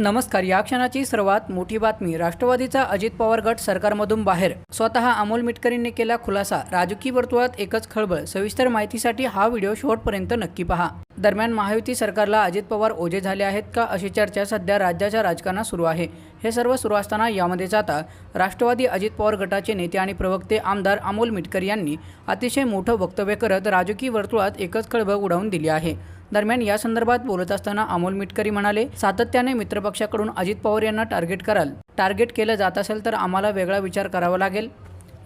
नमस्कार या क्षणाची सर्वात मोठी बातमी राष्ट्रवादीचा अजित पवार गट सरकारमधून बाहेर. स्वतः अमोल मिटकरींनी केला खुलासा राजकीय वर्तुळात एकच खळबळ सविस्तर माहितीसाठी हा व्हिडिओ शेवटपर्यंत नक्की पहा. दरम्यान महायुती सरकारला अजित पवार ओझे झाले आहेत का अशी चर्चा सध्या राज्याच्या राजकारणात सुरू आहे. हे सर्व सुरू असताना यामध्ये जाता राष्ट्रवादी अजित पवार गटाचे नेते आणि प्रवक्ते आमदार अमोल मिटकर यांनी अतिशय मोठं वक्तव्य करत राजकीय वर्तुळात एकच खळबळ उडावून दिली आहे. दरम्यान या संदर्भात बोलत असताना अमोल मिटकरी म्हणाले सातत्याने मित्रपक्षाकडून अजित पवार यांना टार्गेट कराल. टार्गेट केलं जात असेल तर आम्हाला वेगळा विचार करावा लागेल.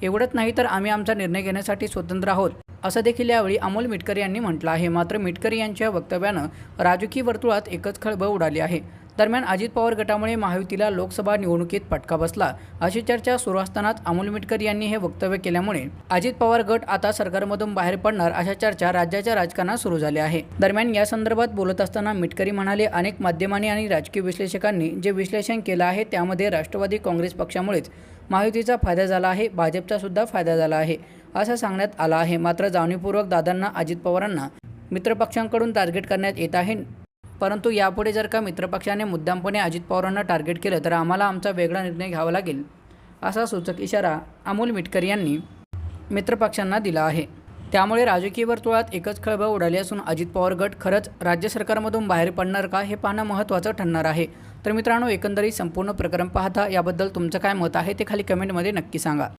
एवढंच नाही तर आम्ही आमचा निर्णय घेण्यासाठी स्वतंत्र आहोत असं देखील यावेळी अमोल मिटकरी यांनी म्हटलं आहे. मात्र मिटकरी यांच्या वक्तव्यानं राजकीय वर्तुळात एकच खळबळ उडाली आहे. दरम्यान अजित पवार गटामुळे महायुतीला लोकसभा निवडणुकीत फटका बसला. अशी चर्चा सुरू असतानाच अमोल मिटकर यांनी हे वक्तव्य केल्यामुळे अजित पवार गट आता सरकारमधून बाहेर पडणार अशा चर्चा राज्याच्या राजकारणात सुरू झाल्या आहे. दरम्यान या संदर्भात बोलत असताना मिटकरी म्हणाले अनेक माध्यमांनी आणि राजकीय विश्लेषकांनी जे विश्लेषण केलं आहे त्यामध्ये राष्ट्रवादी काँग्रेस पक्षामुळेच महायुतीचा फायदा झाला आहे भाजपचा सुद्धा फायदा झाला आहे असं सांगण्यात आलं आहे. मात्र जाणीवपूर्वक दादांना अजित पवारांना मित्रपक्षांकडून टार्गेट करण्यात येत आहे. परंतु यापुढे जर का मित्रपक्षाने मुद्दामपणे अजित पवारांना टार्गेट केलं तर आम्हाला आमचा वेगळा निर्णय घ्यावा लागेल असा सूचक इशारा अमोल मिटकर यांनी मित्रपक्षांना दिला आहे. त्यामुळे राजकीय वर्तुळात एकच खळबळ उडाली असून अजित पवार गट खरंच राज्य सरकारमधून बाहेर पडणार का हे पाहणं महत्त्वाचं ठरणार आहे. तर मित्रांनो एकंदरीत संपूर्ण प्रकरण पाहता याबद्दल तुमचं काय मत आहे ते खाली कमेंटमध्ये नक्की सांगा.